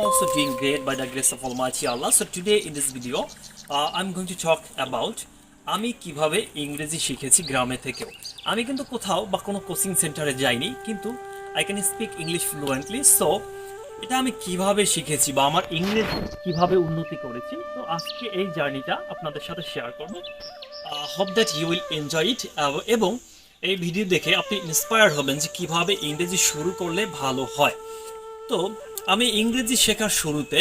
I'm also doing great by the grace of Almighty Allah. So today in this video, uh, I'm going to talk about আমি কীভাবে ইংরেজি শিখেছি গ্রামে থেকেও। আমি কিন্তু কোথাও বা কোনো কোচিং সেন্টারে যাইনি কিন্তু I can speak English fluently so এটা আমি কীভাবে শিখেছি বা আমার ইংরেজি কীভাবে উন্নতি করেছি তো আজকে এই জার্নিটা আপনাদের সাথে শেয়ার করব। Hope that you will enjoy it এবং এই ভিডিও দেখে আপনি ইন্সপায়ার হবেন যে কীভাবে ইংরেজি শুরু করলে ভালো হয়। তো আমি ইংরেজি শেখার শুরুতে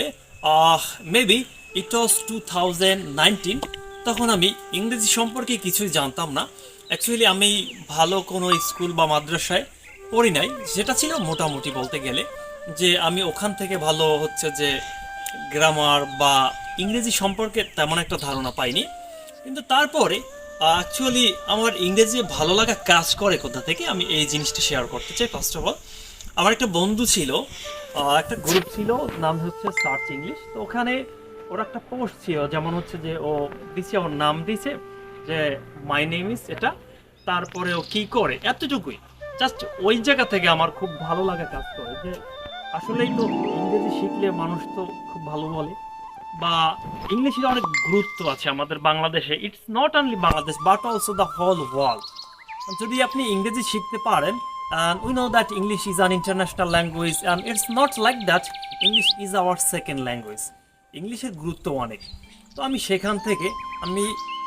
maybe it was two thousand nineteen তখন আমি ইংরেজি সম্পর্কে কিছুই জানতাম না। অ্যাকচুয়ালি আমি ভালো কোনো স্কুল বা মাদ্রাসায় পড়ি নাই, যেটা ছিল মোটামুটি বলতে গেলে যে আমি ওখান থেকে ভালো হচ্ছে যে গ্রামার বা ইংরেজি সম্পর্কে তেমন একটা ধারণা পাইনি। কিন্তু তারপরে অ্যাকচুয়ালি আমার ইংরেজি ভালো লাগা কাজ করে কোথা থেকে, আমি এই জিনিসটা শেয়ার করতে চাই ফার্স্ট অফ অল আমার একটা বন্ধু ছিল একটা গ্রুপ ছিল, নাম হচ্ছে সার্চ ইংলিশ তো ওখানে ওর একটা পোস্ট ছিল, যেমন হচ্ছে যে ও দিছে, ওর নাম দিছে যে মাই নেম ইস এটা। তারপরে ও কি করে? এতটুকুই। জাস্ট ওই জায়গা থেকে আমার খুব ভালো লাগা কাজ করে যে, আসলেই তো ইংরেজি শিখলে মানুষ তো খুব ভালো বলে। বা ইংলিশের অনেক গুরুত্ব আছে আমাদের বাংলাদেশে। It's not only Bangladesh but also the whole world যদি আপনি ইংরেজি শিখতে পারেন and we know that English is an international language, and it's not like that English is our second language. ইংলিশের গুরুত্ব অনেক। তো আমি সেখান থেকে আমি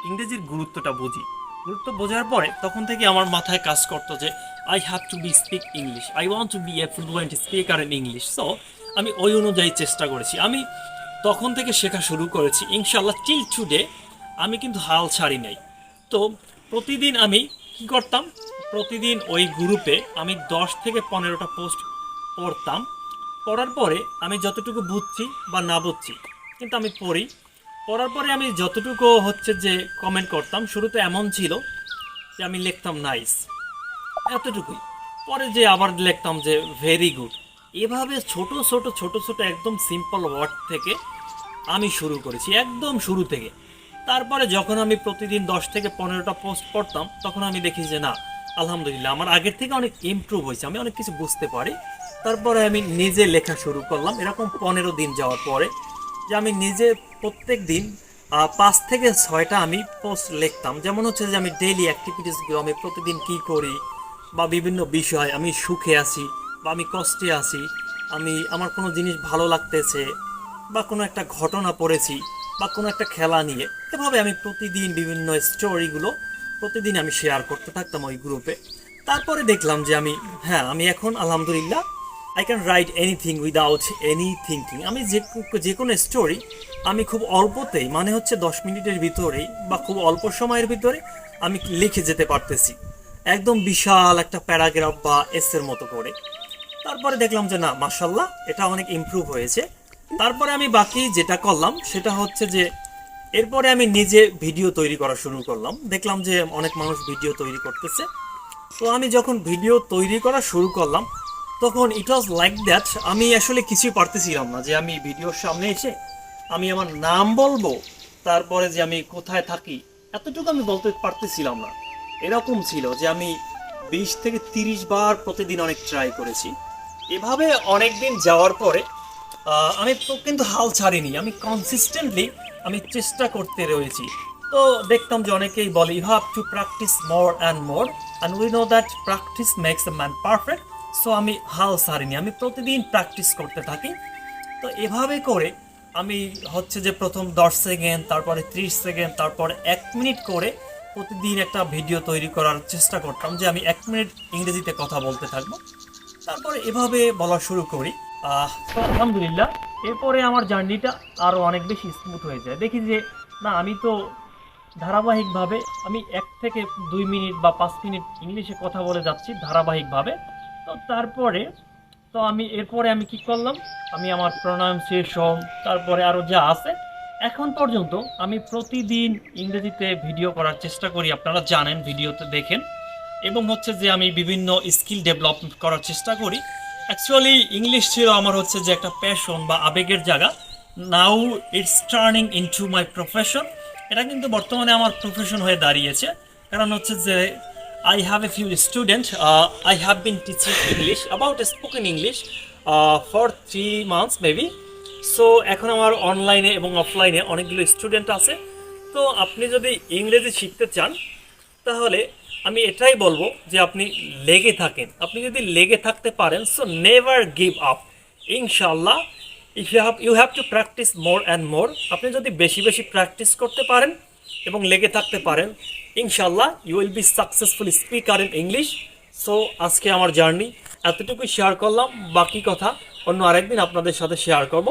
ইংরেজির গুরুত্বটা বুঝি। গুরুত্ব বোঝার পরে তখন থেকে আমার মাথায় কাজ করতো যে I have to be speak English I want to be a fluent speaker in English so আমি ওই অনুযায়ী চেষ্টা করেছি। আমি তখন থেকে শেখা শুরু করেছি ইনশাল্লাহ টিল টুডে আমি কিন্তু হাল ছাড়ি নাই। তো প্রতিদিন আমি কি করতাম প্রতিদিন ওই গ্রুপে আমি দশ থেকে পনেরোটা পোস্ট পড়তাম। পড়ার পরে আমি যতটুকু বুঝছি বা না বুঝছি, কিন্তু আমি পড়ি। পড়ার পরে আমি যতটুকু হচ্ছে যে কমেন্ট করতাম, শুরুতে এমন ছিল যে আমি লিখতাম, নাইস। এতটুকুই। পরে যে আবার লিখতাম যে, ভেরি গুড। এভাবে ছোট ছোট ছোট ছোট একদম সিম্পল ওয়ার্ড থেকে আমি শুরু করেছি, একদম শুরু থেকে। তারপরে যখন আমি প্রতিদিন দশ থেকে পনেরোটা পোস্ট পড়তাম, তখন আমি দেখি যে, না আলহামদুলিল্লাহ, আমার আগের থেকে অনেক ইমপ্রুভ হয়েছে, আমি অনেক কিছু বুঝতে পারি। তারপরে আমি নিজে লেখা শুরু করলাম, এরকম পনেরো দিন যাওয়ার পরে যে আমি নিজে প্রত্যেক দিন পাঁচ থেকে ছয়টা আমি পোস্ট লিখতাম। যেমন হচ্ছে যে আমি ডেইলি অ্যাক্টিভিটিসগুলো আমি প্রতিদিন কি করি বা বিভিন্ন বিষয়, আমি সুখে আছি বা আমি কষ্টে আছি, আমি, আমার কোনো জিনিস ভালো লাগতেছে বা কোনো একটা ঘটনা পড়েছি বা কোনো একটা খেলা নিয়ে, এভাবে আমি প্রতিদিন বিভিন্ন স্টোরিগুলো প্রতিদিন আমি শেয়ার করতে থাকতাম ওই গ্রুপে তারপরে দেখলাম যে আমি হ্যাঁ আমি এখন, আলহামদুলিল্লাহ I can write anything without any thinking আমি যে যে কোনো স্টোরি আমি খুব অল্পতেই মানে হচ্ছে দশ মিনিটের ভিতরেই বা খুব অল্প সময়ের ভিতরে আমি লিখে যেতে পারতেছি। একদম বিশাল একটা প্যারাগ্রাফ বা এসের মতো করে। তারপরে দেখলাম যে না মাসাল্লাহ এটা অনেক ইমপ্রুভ হয়েছে। তারপরে আমি বাকি যেটা করলাম, সেটা হচ্ছে যে এরপরে আমি নিজে ভিডিও তৈরি করা শুরু করলাম। দেখলাম যে অনেক মানুষ ভিডিও তৈরি করতেছে। তো আমি যখন ভিডিও তৈরি করা শুরু করলাম, তখন ইট ওয়াজ লাইক দ্যাট আমি আসলে কিছুই পারতেছিলাম না যে আমি ভিডিওর সামনে এসে আমি আমার নাম বলব, তারপরে যে আমি কোথায় থাকি, এতটুকু আমি বলতে পারতেছিলাম না। এরকম ছিল যে আমি বিশ থেকে তিরিশ বার প্রতিদিন অনেক ট্রাই করেছি। এভাবে অনেক দিন যাওয়ার পরে আমি তো কিন্তু হাল ছাড়িনি, আমি কনসিস্টেন্টলি আমি চেষ্টা করতে রয়েছি। তো দেখতাম যে অনেকেই বলে you have to practise more and more and we know that practice makes a man perfect so আমি হাল ছাড়িনি, আমি প্রতিদিন প্র্যাকটিস করতে থাকি। তো এভাবে করে আমি হচ্ছে যে প্রথম দশ সেকেন্ড, তারপরে ত্রিশ সেকেন্ড, তারপরে এক মিনিট করে প্রতিদিন একটা ভিডিও তৈরি করার চেষ্টা করতাম যে আমি এক মিনিট ইংরেজিতে কথা বলতে থাকব। তারপরে এভাবে বলা শুরু করি। আলহামদুলিল্লাহ, এরপরে আমার জার্নিটা আরও অনেক বেশি স্মুথ হয়ে যায়। দেখি যে, না, আমি তো ধারাবাহিকভাবে আমি এক থেকে দুই মিনিট বা পাঁচ মিনিট ইংলিশে কথা বলে যাচ্ছি ধারাবাহিকভাবে। তো তারপরে, তো আমি, এরপরে আমি কি করলাম? আমি আমার প্রনাউন্সিয়েশন তারপরে আরও যা আছে। এখন পর্যন্ত আমি প্রতিদিন ইংরেজিতে ভিডিও করার চেষ্টা করি, আপনারা জানেন ভিডিওতে দেখেন। এবং হচ্ছে যে আমি বিভিন্ন স্কিল ডেভেলপ করার চেষ্টা করি। অ্যাকচুয়ালি ইংলিশ ছিল আমার হচ্ছে যে একটা প্যাশন বা আবেগের জায়গা। Now it's turning into my profession এটা কিন্তু বর্তমানে আমার প্রফেশন হয়ে দাঁড়িয়েছে। কারণ হচ্ছে যে I have a few student I have been teaching English about English uh, for three months maybe. So এখন আমার অনলাইনে এবং অফলাইনে অনেকগুলো স্টুডেন্ট আছে। তো আপনি যদি ইংরেজি শিখতে চান তাহলে আমি এটাই বলব যে আপনি লেগে থাকেন। আপনি যদি লেগে থাকতে পারেন সো নেভার গিভ আপ ইনশাল্লাহ if you have you have to practise more and more আপনি যদি বেশি বেশি প্র্যাকটিস করতে পারেন এবং লেগে থাকতে পারেন ইনশাল্লাহ you will be successful speaker in English so আজকে আমার জার্নি এতটুকুই শেয়ার করলাম। বাকি কথা অন্য আরেকদিন আপনাদের সাথে শেয়ার করব।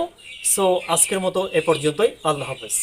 সো আজকের মতো এ পর্যন্তই। আল্লাহ হাফেজ।